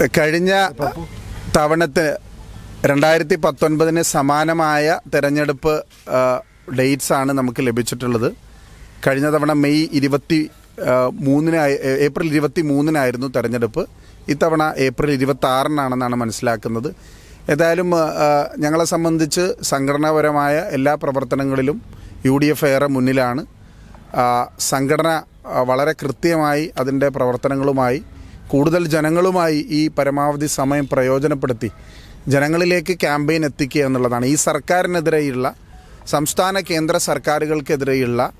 കഴിഞ്ഞ തവണത്തെ രണ്ടായിരത്തി പത്തൊൻപതിന് സമാനമായ തെരഞ്ഞെടുപ്പ് ഡേറ്റ്സ് ആണ് നമുക്ക് ലഭിച്ചിട്ടുള്ളത്. കഴിഞ്ഞ തവണ മെയ് ഇരുപത്തി മൂന്നിനായി ഏപ്രിൽ ഇരുപത്തി മൂന്നിനായിരുന്നു തെരഞ്ഞെടുപ്പ്. ഇത്തവണ ഏപ്രിൽ ഇരുപത്തി ആറിനാണെന്നാണ് മനസ്സിലാക്കുന്നത്. ഏതായാലും ഞങ്ങളെ സംബന്ധിച്ച് സംഘടനാപരമായ എല്ലാ പ്രവർത്തനങ്ങളിലും യു ഡി എഫ് ഏറെ മുന്നിലാണ്. സംഘടന വളരെ കൃത്യമായി അതിന്റെ പ്രവർത്തനങ്ങളുമായി കൂടുതൽ ജനങ്ങളുമായി ഈ പരമാവധി സമയം പ്രയോജനപ്പെടുത്തി ജനങ്ങളിലേക്ക് ക്യാമ്പയിൻ എത്തിക്കുക എന്നുള്ളതാണ്. ഈ സർക്കാരിനെതിരെയുള്ള സംസ്ഥാന കേന്ദ്ര സർക്കാരുകൾക്കെതിരെയുള്ള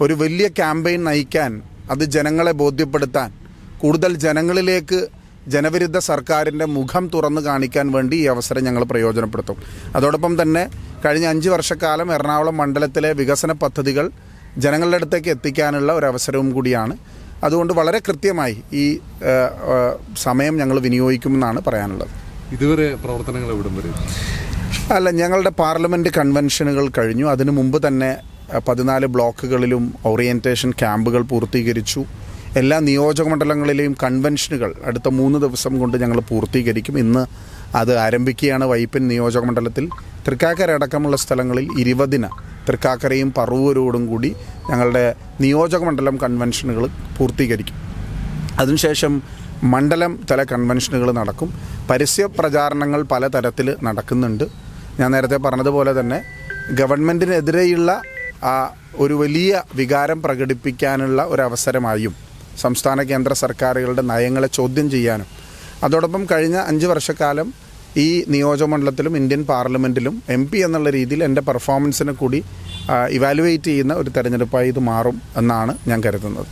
ഒരു വലിയ ക്യാമ്പയിൻ നയിക്കാൻ അത് ജനങ്ങളെ ബോധ്യപ്പെടുത്താൻ കൂടുതൽ ജനങ്ങളിലേക്ക് ജനവിരുദ്ധ സർക്കാരിന്റെ മുഖം തുറന്നു കാണിക്കാൻ വേണ്ടി ഈ അവസരം ഞങ്ങൾ പ്രയോജനപ്പെടുത്തും. അതോടൊപ്പം തന്നെ കഴിഞ്ഞ അഞ്ച് വർഷക്കാലം എറണാകുളം മണ്ഡലത്തിലെ വികസന പദ്ധതികൾ ജനങ്ങളുടെ അടുത്തേക്ക് എത്തിക്കാനുള്ള ഒരു അവസരവും കൂടിയാണ്. അതുകൊണ്ട് വളരെ കൃത്യമായി ഈ സമയം ഞങ്ങൾ വിനിയോഗിക്കുമെന്നാണ് പറയാനുള്ളത്. ഇതുവരെ പ്രവർത്തനങ്ങൾ എവിടം വരെ? അല്ല ഞങ്ങളുടെ പാർലമെന്റ് കൺവെൻഷനുകൾ കഴിഞ്ഞു. അതിനു മുമ്പ് തന്നെ പതിനാല് ബ്ലോക്കുകളിലും ഓറിയന്റേഷൻ ക്യാമ്പുകൾ പൂർത്തീകരിച്ചു. എല്ലാ നിയോജകമണ്ഡലങ്ങളിലെയും കൺവെൻഷനുകൾ അടുത്ത മൂന്ന് ദിവസം കൊണ്ട് ഞങ്ങൾ പൂർത്തീകരിക്കും. ഇന്ന് അത് ആരംഭിക്കുകയാണ് വൈപ്പിൻ നിയോജകമണ്ഡലത്തിൽ തൃക്കാക്കര അടക്കമുള്ള സ്ഥലങ്ങളിൽ ഇരുപതിന് തൃക്കാക്കരയും പറവൂരോടും കൂടി ഞങ്ങളുടെ നിയോജകമണ്ഡലം കൺവെൻഷനുകൾ പൂർത്തീകരിക്കും. അതിനുശേഷം മണ്ഡലം തല കൺവെൻഷനുകൾ നടക്കും. പരസ്യ പ്രചാരണങ്ങൾ പലതരത്തിൽ നടക്കുന്നുണ്ട്. ഞാൻ നേരത്തെ പറഞ്ഞതുപോലെ തന്നെ ഗവൺമെന്റിനെതിരെയുള്ള ഒരു വലിയ വികാരം പ്രകടിപ്പിക്കാനുള്ള ഒരവസരമായും സംസ്ഥാന കേന്ദ്ര സർക്കാരുകളുടെ നയങ്ങളെ ചോദ്യം ചെയ്യാനും. അതോടൊപ്പം കഴിഞ്ഞ അഞ്ച് വർഷക്കാലം ഈ നിയോജകമണ്ഡലത്തിലും ഇന്ത്യൻ പാർലമെന്റിലും എം പി എന്നുള്ള രീതിയിൽ എന്റെ പെർഫോമൻസിനെ കൂടി ഇവാലുവേറ്റ് ചെയ്യുന്ന ഒരു തെരഞ്ഞെടുപ്പായി ഇത് മാറും എന്നാണ് ഞാൻ കരുതുന്നത്.